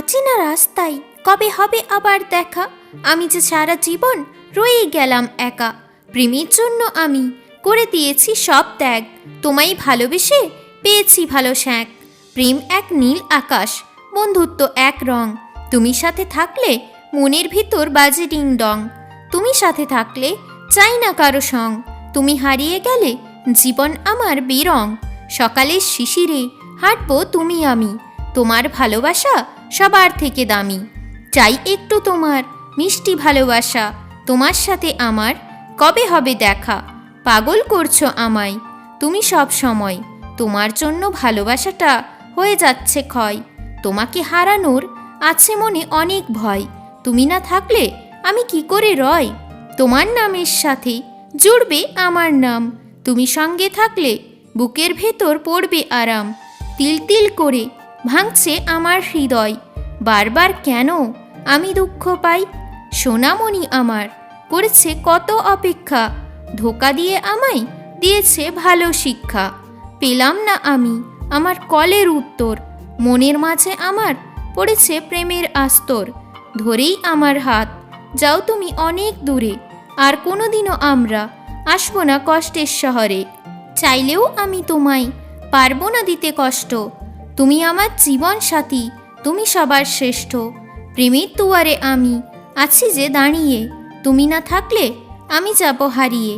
অচেনা রাস্তায়। কবে হবে আবার দেখা? আমি যে সারা জীবন রয়ে গেলাম একা। প্রেমের জন্য আমি করে দিয়েছি সব ত্যাগ। তোমায় ভালোবেসে পেয়েছি ভালো শ্যাঁক প্রেম এক নীল আকাশ, বন্ধুত্ব এক রং। তুমি সাথে থাকলে মনের ভিতর বাজে ডিং ডং তুমি সাথে থাকলে চাই না কারও সং তুমি হারিয়ে গেলে জীবন আমার বেরং। সকালের শিশিরে হাঁটবো তুমি আমি। তোমার ভালোবাসা সবার থেকে দামি। চাই একটু তোমার মিষ্টি ভালোবাসা। তোমার সাথে আমার কবে হবে দেখা? পাগল করছ আমায়। তুমি সব সময়। তোমার জন্য ভালোবাসাটা হয়ে যাচ্ছে ক্ষয়। তোমাকে হারানোর আছে মনে অনেক ভয়। তুমি না থাকলে আমি কি করে রয়? তোমার নামের সাথে জুড়বে আমার নাম। তুমি সঙ্গে থাকলে বুকের ভেতর পড়বে আরাম। তিল তিল করে ভাঙছে আমার হৃদয়। বারবার কেন? আমি দুঃখ পাই। সোনামণি আমার, করেছে কত অপেক্ষা। ধোকা দিয়ে আমায় দিয়েছে ভালো শিক্ষা। পেলাম না আমি আমার কলের উত্তর। মনের মাঝে আমার পড়েছে প্রেমের আস্তর। ধরেই আমার হাত, যাও তুমি অনেক দূরে। আর কোনোদিনও আমরা আসব না কষ্টের শহরে। চাইলেও আমি তোমায় পারব না দিতে কষ্ট। তুমি আমার জীবন সাথী, তুমি সবার শ্রেষ্ঠ। প্রেমের তুয়ারে আমি আছি যে দাঁড়িয়ে, তুমি না থাকলে আমি যাব হারিয়ে।